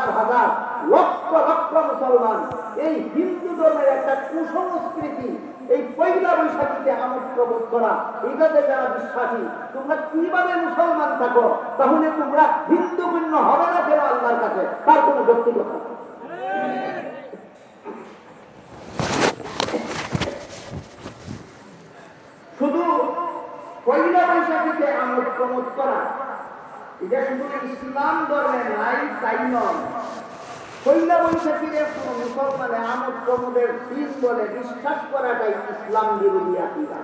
হাজার হাজার লক্ষ লক্ষ মুসলমান এই হিন্দু ধর্মের একটা কুসংস্কৃতি, এই পয়লা বৈশাখীতে আমোদ প্রবোধ করা, এটাতে যারা বিশ্বাসী, তোমরা কীভাবে মুসলমান থাকো? তাহলে তোমরা হিন্দু ভিন্ন হবে না কেন আল্লাহর কাছে? তার কোনো ব্যক্তিগত শুধু পয়লা বৈশাখীতে আমোদ প্রমোদ করা এটা শুধু ইসলাম ধর্মের নাই তাই নয়। পয়লা বৈশাখীরে মুসলমানে আমদ প্রমোদের দিন বলে বিশ্বাস করাটাই ইসলাম বিরোধী আকিদা।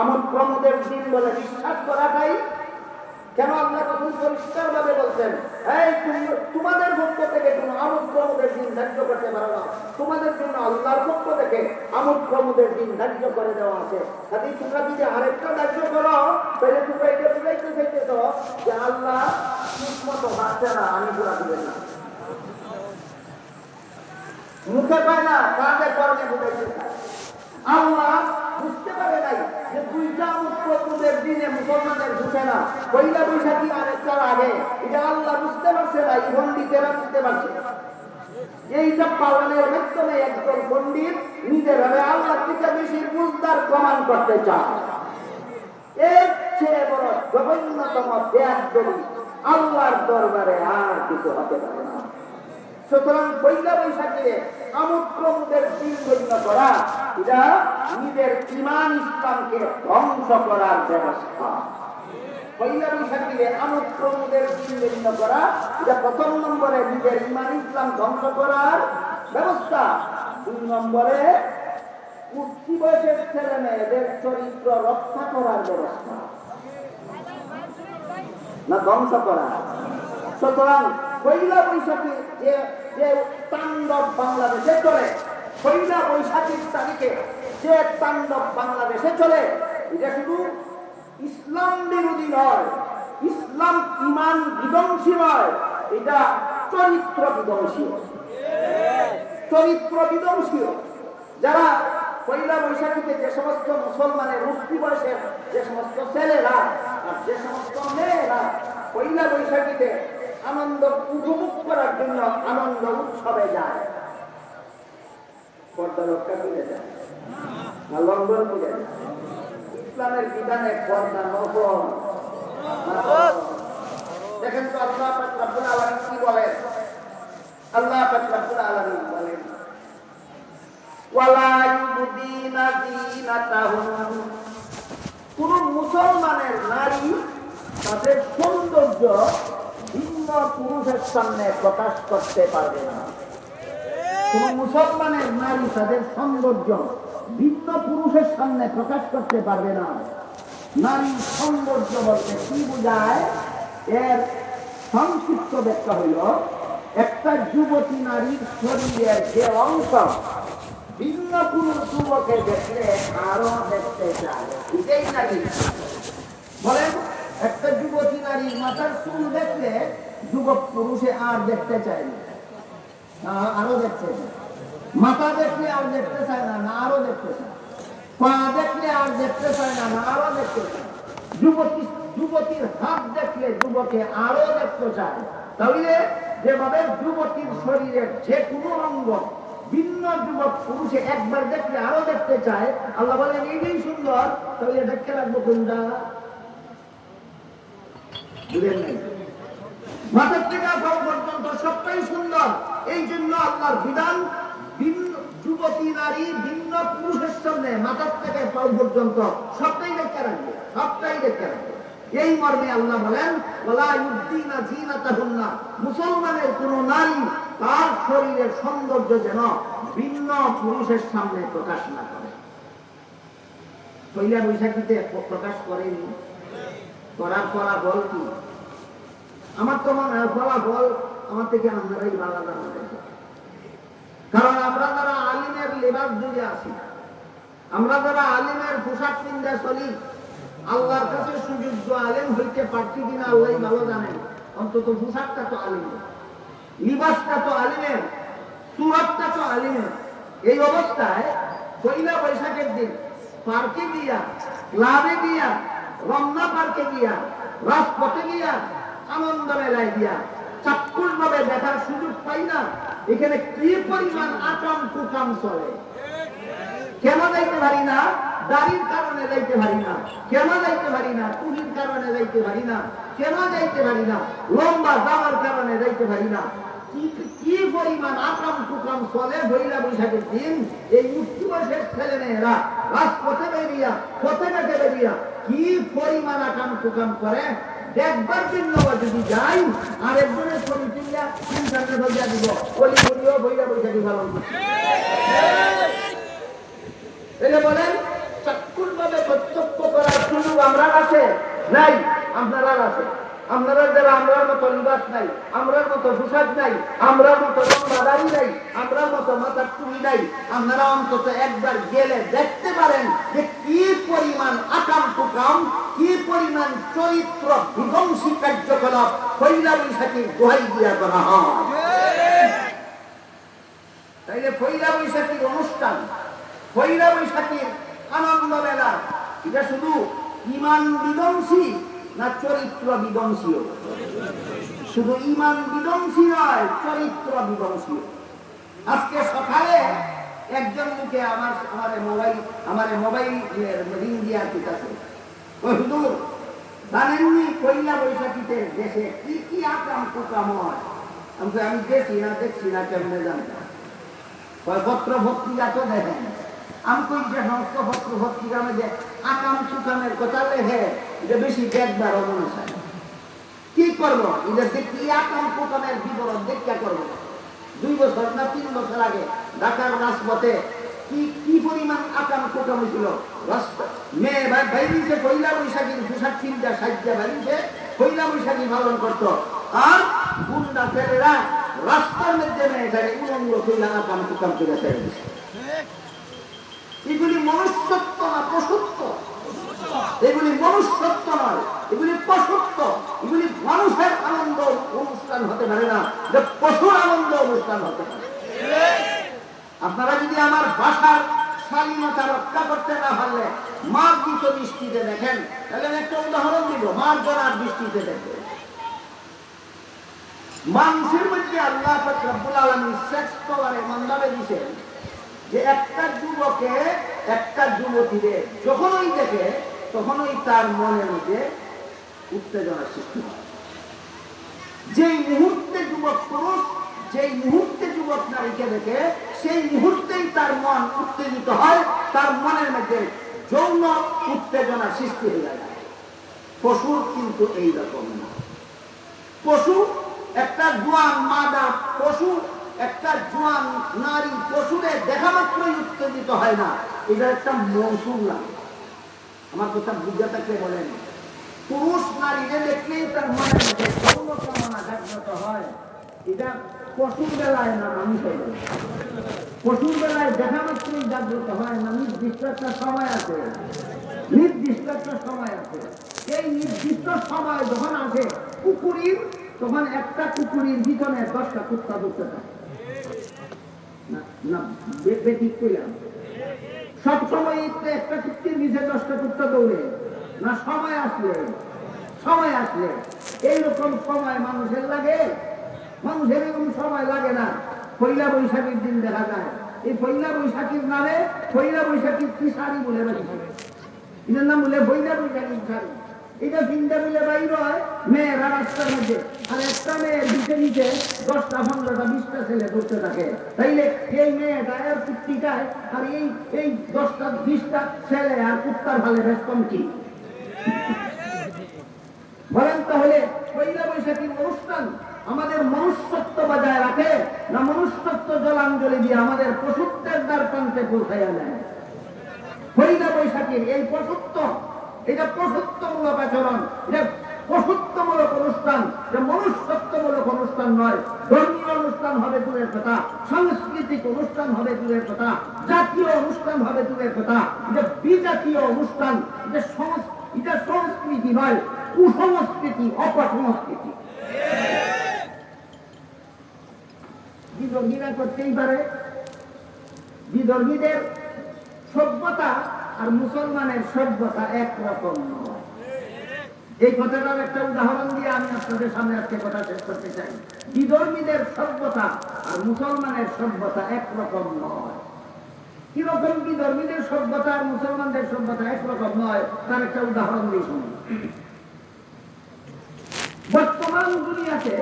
আমদ প্রমোদের দিন বলে বিশ্বাস করাটাই কেন আল্লাহ তখন পরিষ্কার ভাবে বলছেন, এই তুমি- তোমাদের পক্ষ থেকে কোনো আমোদ প্রমোদের দিন ধার্য করতে পারো না। তোমাদের জন্য আল্লাহর পক্ষ থেকে আমোদ প্রমোদের দিন ধার্য করে দেওয়া আছে। কাজে তোমরা যদি আরেকটা ধার্য করো, তাহলে তোমরা এটা বুঝাইতে চাইতেছ যে আল্লাহ ঠিক মতো ভাবছে না, আমি পুরা দিবেন না। মুখে পায় না কাজে কর্মে বুঝাইতে চায়। আল্লাহ যে দুইটা মুসলমানদের দিনে মুসলমানের ঢুকে না। পয়লা বৈশাখী আরেকটার আগে। এটা আল্লাহ বুঝতে পারছে না, এই পণ্ডিতেরা বুঝতে পারছে এইটা পালনের মাধ্যমে একজন পণ্ডিত নিজের আল্লাহ থেকে বেশি বুঝদার প্রমাণ করতে চায়। এর চেয়ে বড় জঘন্যতম বেয়াদবি আল্লাহর দরবারে আর কিছু হতে পারে না। সুতরাং পয়লা বৈশাখীরে আমোদ প্রমোদের দিন গণ্য করা, এটা নিজের ইমান ইসলামকে ধ্বংস করার ব্যবস্থা। পয়লা বৈশাখীরে আমোদ প্রমোদের দিন গণ্য করা, এটা প্রথম নম্বরে নিজের ইমান ইসলাম ধ্বংস করার ব্যবস্থা। দুই নম্বরে উঠতি বয়সের ছেলে মেয়েদের চরিত্র রক্ষা করার ব্যবস্থা। না ধ্বংস করা। সুতরাং পয়লা বৈশাখী যে যে তাণ্ডব বাংলাদেশে চলে পয়লা বৈশাখীর তারিখে যে তাণ্ডব বাংলাদেশে চলে, এটা শুধু ইসলাম বিরোধী নয়, ইসলাম ইমান বিধ্বংসী নয়, এটা চরিত্র বিধ্বংসী। চরিত্র বিধ্বংসী। যারা পয়লা বৈশাখীতে যে সমস্ত মুসলমানের মুক্তি বয়সের যে সমস্ত ছেলেরা আর যে সমস্ত মেয়েরা পয়লা বৈশাখীতে আনন্দ উপভোগ করার জন্য আনন্দ উৎসবে যায়। পর্দা রক্ষা করে যায় না লঙ্ঘন করে ইসলামের বিধানে পর্দা নফল দেখেন তো আল্লাহ রব্বুল আলামিন কি বলেন? আল্লাহ রব্বুল আলামিন বলেন কোন মুসলমানের নারী তাদের সৌন্দর্য ভিন্ন পুরুষের সামনে প্রকাশ করতে পারবে না। কোন মুসলমানের নারী তাদের সৌন্দর্য ভিন্ন পুরুষের সামনে প্রকাশ করতে পারবে না। নারী সৌন্দর্য বলতে কি বোঝায়? এর সংক্ষিপ্ত ব্যাখ্যা হইল, একটা যুবতী নারীর শরীরের যে অংশ ভিন্ন পুরুষ যুবকে দেখলে আরও দেখতে চায়। এটাই নারী। বলেন, একটা যুবতী নারীর মাথার চুল দেখলে যুবক পুরুষে আর দেখতে চায় না। আরও দেখতে চায়। মাথা দেখলে আর দেখতে চায় না না, আরও দেখতে চায়। পা দেখলে আর দেখতে চায় না না, আরও দেখতে চায়। যুবতী, যুবতীর হাত দেখলে যুবকে আরও দেখতে চায়। তাহলে যেভাবে যুবতীর শরীরের যে কোনো অঙ্গ ভিন্ন যুবক পুরুষে একবার দেখলে আরও দেখতে চায়, আল্লাহ বলেন এইটাই সুন্দর, তাহলে দেখতে রাখব কোনটা বুঝেন নাই? মাথার থেকে পাও পর্যন্ত সবটাই সুন্দর। এই জন্য আল্লাহর বিধান যুবতী নারী, ভিন্ন পুরুষের সামনে মাথার থেকে পাও পর্যন্ত সবটাই দেখতে রাখবে, সবটাই দেখতে রাখবে। এই মর্মে আল্লাহ বলেন ওলা মুসলমানের কোন নারী তার শরীরের সৌন্দর্য যেন ভিন্ন পুরুষের সামনে প্রকাশ না করে। পয়লা বৈশাখীতে প্রকাশ করেনি। করার ফলাফল কি? আমার তো ফলাফল আমার থেকে আপনারাই ভালো জানাবেন কারণ আমরা যারা আলিমের লেবাস যুগে আছি, আমরা যারা আলিমের পোশাক পিন্ধা চলি, আল্লাহর কাছে সুযোগ্য আলেম হইতে পারছি কিনা আল্লাহ ভালো জানেন। অন্তত পোশাকটা তো আলিমের, লিবাসটা তো আলিমের, সুরতটা তো আলিমের। এই অবস্থায় পয়লা বৈশাখের দিন পার্কে গিয়া, ক্লাবে গিয়া, রমনা পার্কে গিয়া, রাজপথে গিয়া আনন্দ মেলায় গিয়া চাক্ষুষ ভাবে দেখার সুযোগ পাই না। এখানে কি পরিমাণ আকাম কুকাম চলে? কেন যাইতে পারি না? দাড়ির কারণে যাইতে পারি না। কেন যাইতে পারি না? টুলির কারণে যাইতে পারি না। কেন যাইতে পারি না? লম্বা জামার কারণে যাইতে পারি না। কি- পরিমাণ আকাম কুকাম চলে বইলা বৈশাখের দিন? এই উচ্চ বয়সের ছেলে মেয়েরা, রাজপথে বেরিয়া, পথে ঘাটে বেরিয়া, কি পরিমাণ আকাম কুকাম করে? দেখবার জন্য যদি যাই আর একজনের ছবি তুলিয়া ইন্টারনেট হইয়া দিব। অলি বলিও বইলা বৈশাখী দিব এলে বলেন চাক্ষুর ভাবে প্রত্যক্ষ করার সুযোগ আমরা আছে? নাই, আপনারা আছে। আপনারা যারা আমরার মতো লিবাস নাই, আমরার মতো পোশাক নাই, আমরার মতো লম্বা দাড়ি নাই, আমরার মতো মাথার টুপি নাই। আপনারা অন্তত একবার গেলে দেখতে পারেন যে কি পরিমাণ আকাম টুকাম কি পরিমাণ চরিত্র বিধ্বংসী কার্যকলাপ পয়লা বৈশাখীর দোহাই দিয়া করা হয়। তাইলে পয়লা বৈশাখীর অনুষ্ঠান পয়লা বৈশাখীর আনন্দ মেলা, এটা শুধু ইমান বিধ্বংসী না চরিত্র বিধ্বংসীও শুধু ইমান বিধ্বংসী নয় চরিত্র বিধ্বংসী আজকে সকালে একজন মুখে আমার আমার মোবাইল আমার মোবাইল রিং দিয়া আছে জানেননি পয়লা বৈশাখীতে দেশে কি কি আকাম কুকাম হয়? আমি কই, আমি দেখি না দেখছি না কেমনে জানতাম পত্র তো দেখেন। আমি কই যে সমস্ত পত্র মধ্যে আকাম সুকামের কথা লেখে এটা বেশি দেখবার অনুসারে কি করব? এটা দেখি আকাম সুকামের বিবরণ দেখা করব? দুই বছর না তিন বছর আগে ঢাকার রাজপথে কি কি পরিমাণ আকাম কুকাম ছিল মেয়ে ভাই বাইরিতে পয়লা বৈশাখীর পোশাক চিন্তা সাজ্জা বাইরিতে পয়লা বৈশাখী পালন করতো। আর গুন্ডা ছেলেরা রাস্তার মধ্যে মেয়েটাকে উলঙ্গ কইলা আকাম কুকাম করে ছেড়ে এগুলি মনুষ্যত্ব না পশুত্ব? এগুলি মনুষ্যত্ব নয়, এগুলি পশুত্ব। এগুলি মানুষের আনন্দ অনুষ্ঠান হতে পারে না যে পশুর আনন্দ অনুষ্ঠান হতে পারে। আপনারা যদি আমার ভাষার স্বাধীনতা রক্ষা করতে না পারলে মার্জিত দৃষ্টিতে দেখেন, তাহলে একটা উদাহরণ দিব মার্জনার দৃষ্টিতে দেখবেন। মানুষের মধ্যে আল্লাহ রব্বুল আলামিন শ্রেষ্ঠ আর মন্দাবে দিছেন যে একটা যুবকে একটা যুবতীরে যখনই দেখে তখনই তার মনের মধ্যে উত্তেজনা সৃষ্টি হয়। যেই মুহূর্তে যুবক পুরুষ, যেই মুহূর্তে যুবক নারীকে দেখে, সেই মুহূর্তেই তার মন উত্তেজিত হয়, তার মনের মধ্যে যৌন উত্তেজনা সৃষ্টি হয়ে যায়। পশুর কিন্তু এই রকম না। পশু একটা জোয়ান মাদা পশু, একটা জোয়ান নারী পশুরে দেখা মাত্রই উত্তেজিত হয় না। এটা একটা মৌসুম লাগে। আমার কথা বুঝে থাকলে বলেন পুরুষ নারীরে দেখলেই তার মধ্যে যৌন কামনা জাগ্রত হয়। এটা পশুর বেলায় না মানুষের পশুর বেলায় দেখা মাত্রই জাগ্রত হয় না, নির্দিষ্ট একটা সময় আছে। নির্দিষ্ট একটা সময় আছে। এই নির্দিষ্ট সময় যখন আসে কুকুরির তখন একটা কুকুরির পিছনে দশটা কুত্তা ঢুকতে থাকে। না না, বে- বেঠিক কইলাম সব সময় একটা চুক্তির নিজে দশটা কুত্তা দৌড়ে। না, সময় আসলে। সময় আসলে। এইরকম সময় মানুষের লাগে। মানুষের এরকম সময় লাগে না। পয়লা বৈশাখীর দিন দেখা যায়। এই পয়লা বৈশাখীর নামে পয়লা বৈশাখীর কি শাড়ি বলে রাখি এটার নাম বলে পয়লা বৈশাখীর শাড়ি এটা তিনটা মিলে বাইর হয়, মেয়েরা রাস্তার মধ্যে। আর একটা মেয়ের দিতে নিচে দশটা, পনেরোটা, বিশটা ছেলে করতে থাকে। তাইলে এই মেয়েটা আর কুত্তিটায় আর এই এই দশটা, বিশটা ছেলে আর কুত্তার ভালে বেতন কি? বলেন তাহলে, পয়লা বৈশাখীর অনুষ্ঠান আমাদের মনুষ্যত্ব বজায় রাখে না মনুষ্যত্ব জলাঞ্জলি দিয়ে আমাদের পশুত্বের দ্বার প্রান্তে পৌঁছাইয়া নেয় পয়লা বৈশাখীর এই পশুত্ব এটা পশুত্বমূলক আচরণ, এটা পশুত্বমূলক অনুষ্ঠান, এটা মনুষ্যত্বমূলক অনুষ্ঠান নয়, ধর্মীয় অনুষ্ঠান হবে দূরের কথা, সাংস্কৃতিক অনুষ্ঠান হবে দূরের কথা, জাতীয় অনুষ্ঠান হবে দূরের কথা, এটা বিজাতীয় অনুষ্ঠান, এটা এটা সংস্কৃতি নয়, কুসংস্কৃতি, অপসংস্কৃতি। বিধর্মীরা করতেই পারে, বিধর্মীদের সভ্যতা আর মুসলমানের সভ্যতা একরকম নয়। এই কথাটার একটা উদাহরণ দিয়ে আমি আপনাদের সামনে আজকে কথা শেষ করতে চাই। বিধর্মীদের সভ্যতা আর মুসলমানের সভ্যতা একরকম নয়। কীরকম বিধর্মীদের সভ্যতা আর মুসলমানদের সভ্যতা একরকম নয়, তার একটা উদাহরণ দিয়ে শুনুন বর্তমান দুনিয়াতে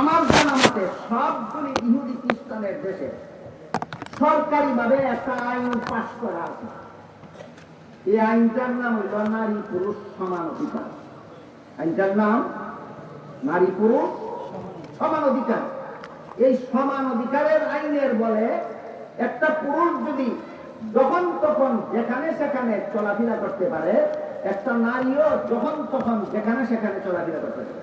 আমার জানা মতে সবগুলি ইহুদি খ্রিস্টানের দেশে সরকারিভাবে একটা আইন পাশ করা এই আইনটার নাম হইল নারী পুরুষ সমান অধিকার। আইনটার নাম নারী পুরুষ সমান অধিকার। এই সমান অধিকারের আইনের বলে একটা পুরুষ যদি যখন তখন যেখানে সেখানে চলাফেরা করতে পারে, একটা নারীও যখন তখন যেখানে সেখানে চলাফেরা করতে পারে।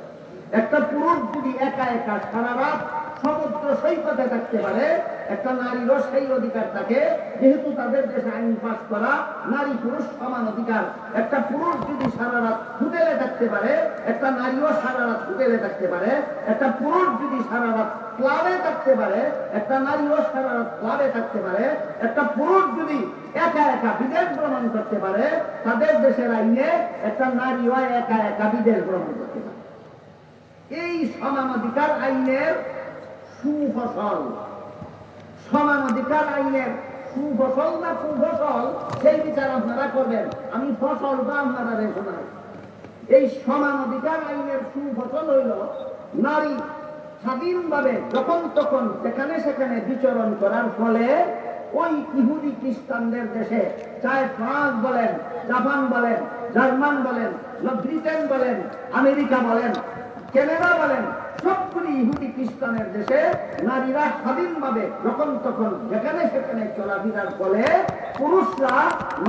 একটা পুরুষ যদি একা একা সারা রাত সমুদ্র সৈকতে থাকতে পারে। একটা নারীরও সেই অধিকার থাকে। যেহেতু তাদের দেশে আইন পাস করা নারী পুরুষ সমান অধিকার। একটা পুরুষ যদি সারা রাত হোটেলে থাকতে পারে, একটা নারীও সারা রাত হোটেলে থাকতে পারে। একটা পুরুষ যদি সারা রাত ক্লাবে থাকতে পারে, একটা নারীও সারা রাত ক্লাবে থাকতে পারে। একটা পুরুষ যদি একা একা বিদেশ ভ্রমণ করতে পারে, তাদের দেশের আইনে একটা নারীও একা একা বিদেশ ভ্রমণ করতে পারে। এই সমান অধিকার আইনের সুফসল। সমান অধিকার আইনের সুফসল না কুফসল সেই বিচার আপনারা করবেন। আমি ফসল বা আপনারা শোনাই এই সমান অধিকার আইনের সুফসল হইল নারী স্বাধীনভাবে যখন তখন যেখানে সেখানে বিচরণ করার ফলে ওই ইহুদি খ্রিস্টানদের দেশে চায় ফ্রান্স বলেন, জাপান বলেন, জার্মান বলেন ব্রিটেন বলেন, আমেরিকা বলেন, কেনেডা বলেন সবগুলি ইহুদি খ্রিস্টানের দেশে নারীরা স্বাধীনভাবে যখন তখন যেখানে সেখানে চলাফেরার ফলে পুরুষরা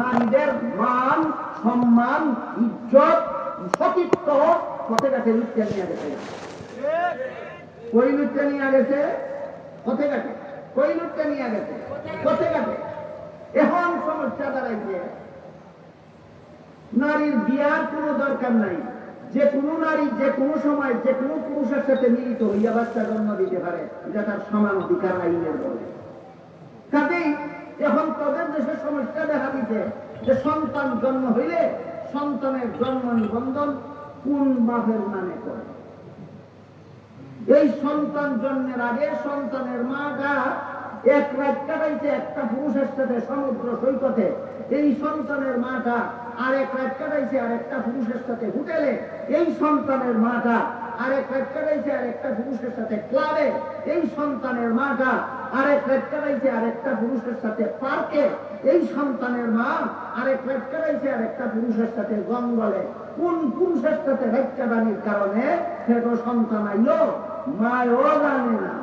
নারীদের মান, সম্মান, ইজ্জত, সতীত্ব পথে কাছে নিয়ে গেছে। কই নিয়ে গেছে? পথে কাটে কই নিয়ে গেছে? পথে কাটে এখন সমস্যা দাঁড়াইছে। নারীর বিয়ার কোনো দরকার নাই। যে কোনো নারী, যে কোনো সময়, যে কোনো পুরুষের সাথে মিলিত হইয়া বাচ্চা জন্ম দিতে পারে, এটা তার সমান অধিকার আইনের বলে। কাজেই এখন তাদের দেশে সমস্যা দেখা দিতে যে সন্তান জন্ম হইলে সন্তানের জন্ম নিবন্ধন কোন বাপের নামে করে? এই সন্তান জন্মের আগে সন্তানের মাটা এক রাত কাটাইছে, একটা পুরুষের সাথে সমুদ্র সৈকতে। এই সন্তানের মাটা রাত কাটাইছে আর একটা পুরুষের সাথে হোটেলে। এই সন্তানের মাটা রাত কাটাইছে আর একটা পুরুষের সাথে ক্লাবে। এই সন্তানের মাটা রাত কাটাইছে আর একটা পুরুষের সাথে পার্কে। এই সন্তানের মা রাত কাটাইছে আর একটা পুরুষের সাথে জঙ্গলে। কোন পুরুষের সাথে রাত কারণে সেটা সন্তান আইলো? মায়ও জানে না।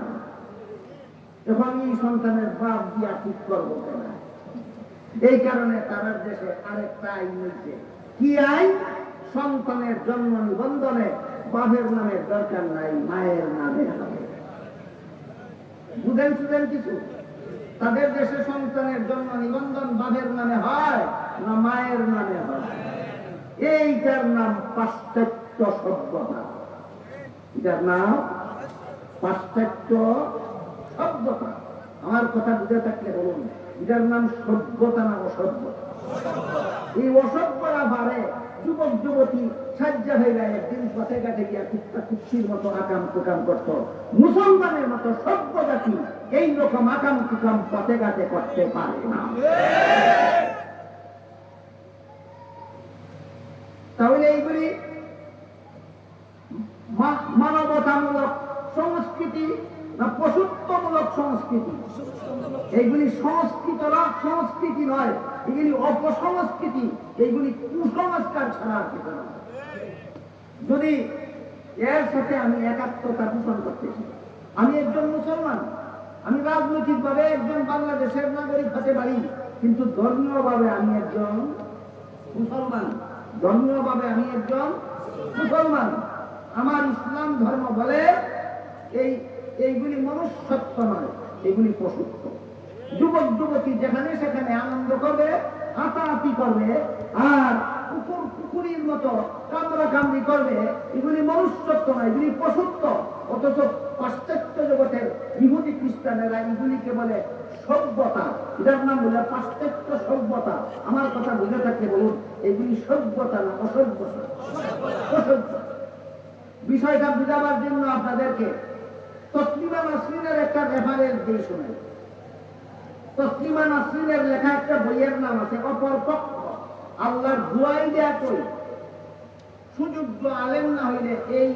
এখন এই সন্তানের বাপ দিয়া ঠিক করব কেন? এই কারণে তারার দেশে আরেকটা আইন হয়েছে কি আইন? সন্তানের জন্ম নিবন্ধনে বাপের নামের দরকার নাই, মায়ের নামে বুঝেন শুধেন কিছু? তাদের দেশে সন্তানের জন্ম নিবন্ধন বাপের নামে হয় না মায়ের নামে হয়? এইটার নাম পাশ্চাত্য সভ্যতা। এটার নাম পাশ্চাত্য সভ্যতা। আমার কথা বুঝে থাকলে বলুন। এটার নাম সভ্যতা না অসভ্যতা? এই অসভ্যরা বাড়ে যুবক, যুবতী সাজ্জা যায় একদিন পথে ঘাটে গিয়া কুত্তা কুচ্ছির মতো আকাম কুকাম করত। মুসলমানের মতো সভ্য জাতি এই রকম আকাম কুকাম পথে ঘাটে করতে পারে না। তাহলে এইগুলি মানবতামূলক সংস্কৃতি না পশুত্বমূলক সংস্কৃতি। এইগুলি সংস্কৃত সংস্কৃতি নয়, এগুলি অপসংস্কৃতি, এইগুলি কুসংস্কার ছাড়া আর কিছু যদি এর সাথে আমি একাত্মতা পোষণ করতেছি আমি একজন মুসলমান, আমি রাজনৈতিকভাবে একজন বাংলাদেশের নাগরিক হতে পারি, কিন্তু ধর্মীয়ভাবে আমি একজন মুসলমান, ধর্মীয়ভাবে আমি একজন মুসলমান। আমার ইসলাম ধর্ম বলে এই এইগুলি মনুষ্যত্ব নয় এগুলি পশুত্ব। যুবক যুবতী যেখানে সেখানে আনন্দ করবে হাতাহাতি করবে আর কুকুর কুকুরির মতো কামড়া কামড়ি করবে এগুলি মনুষ্যত্ব নয় এগুলি পশুত্ব। অথচ পাশ্চাত্য জগতের ইহুদি খ্রিস্টানেরা এগুলিকে বলে সভ্যতা। এটার নাম বলে পাশ্চাত্য সভ্যতা। আমার কথা বুঝে থাকতে বলুন এগুলি সভ্যতা না অসভ্যতা অসভ্যতা বিষয়টা বুঝাবার জন্য আপনাদেরকে তসলিমা নাসরিনের একটা রেফারেন্স দিয়ে শোনাই। তসলিমা নাসরিনের লেখা একটা বইয়ের নাম আছে, অপর পক্ষ। আল্লাহর দুয়াই দেয়া কই সুযোগ্য আলেম না হইলে এই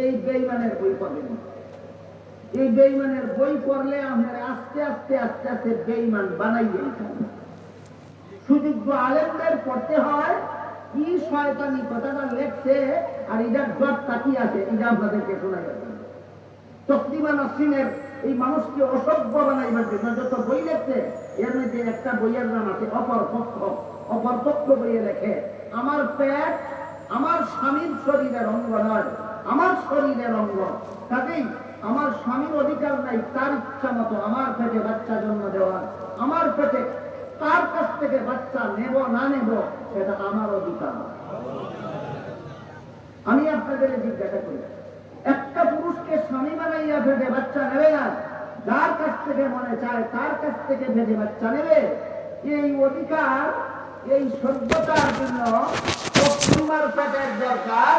এই বেইমানের বই পাবেন এই বেইমানের বই পড়লে আপনারা আস্তে আস্তে আস্তে আস্তে বেইমান দিতেন সুযোগ্য আলেমদের পড়তে হয়, কি শয়তানি কথাটা লেখছে আর এটার জটটা কি আছে, এটা আপনাদেরকে শোনা যাবে তকদিমা নাসরিনের এই মানুষকে অসভ্য বানাইবার জন্য যত বই লেখছে, এর মধ্যে একটা বইয়ের নাম আছে, অপর পক্ষ। অপর পক্ষ বইয়ে লেখে, আমার পেট আমার স্বামীর শরীরের অঙ্গ নয়, আমার শরীরের অঙ্গ। কাজেই আমার স্বামীর অধিকার নাই, তার ইচ্ছা মতো আমার পেটে বাচ্চা জন্ম দেওয়ার আমার পেটে তার কাছ থেকে বাচ্চা নেব, না নেব, সেটা আমার অধিকার। আমি আপনাদের জিজ্ঞাসা করি পুরুষকে স্বামী বানাইয়া ভেবে বাচ্চা নেবে না। যার কাছ থেকে মনে চায়, তার কাছ থেকে ভেবে বাচ্চা নেবে। এই অধিকার, এই সভ্যতার জন্য দরকার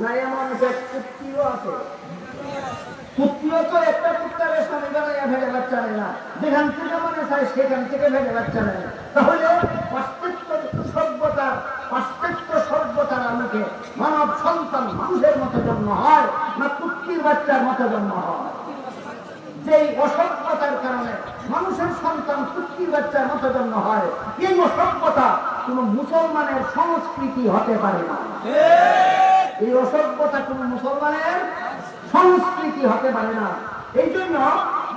না এমন কুত্তিও আছে। কুত্তিও তো একটা কুত্তারে স্বামী বানাইয়া ভেবে বাচ্চা নেয় না। যেখান থেকে মনে চায়, সেখান থেকে ভেবে বাচ্চা নেয়। তাহলে পাশ্চাত্য সভ্যতার পাশ্চাত্য সভ্যতার আলোকে মানব সন্তান মানুষের মতো জন্ম হয় না কুত্তির বাচ্চার মতো জন্ম হয়? যেই অসভ্যতার কারণে মানুষের সন্তান কুত্তির বাচ্চার মতো জন্ম হয়, এই অসভ্যতা কোন মুসলমানের সংস্কৃতি হতে পারে না। এই অসভ্যতা কোন মুসলমানের সংস্কৃতি হতে পারে না। এই জন্য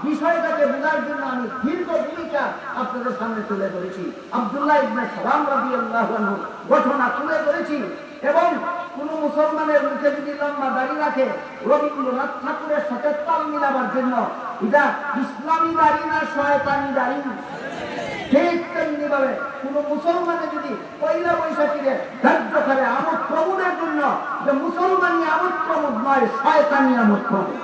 বিষয়টাকে বোঝার জন্য আমি দীর্ঘ ভূমিকা আপনাদের সামনে তুলে ধরেছি। আব্দুল্লাহ ইবনে সালাম রাদিয়াল্লাহু আনহু ঘটনা তুলে ধরেছি এবং কোন মুসলমানের মুখে যদি লম্বা দাড়ি রাখে, রবীন্দ্রনাথ ঠাকুরের সাথে তাল মিলাবার জন্য এটা ইসলামী দাড়ি না শয়তানি দাড়ি? ঠিক তেমনি ভাবে কোন মুসলমানে যদি পয়লা বৈশাখীরে ধার্য করে আমোদ প্রমোদের জন্য, যে মুসলমানি আমোদ প্রমোদ নয়, শয়তানি আমোদ প্রমোদ।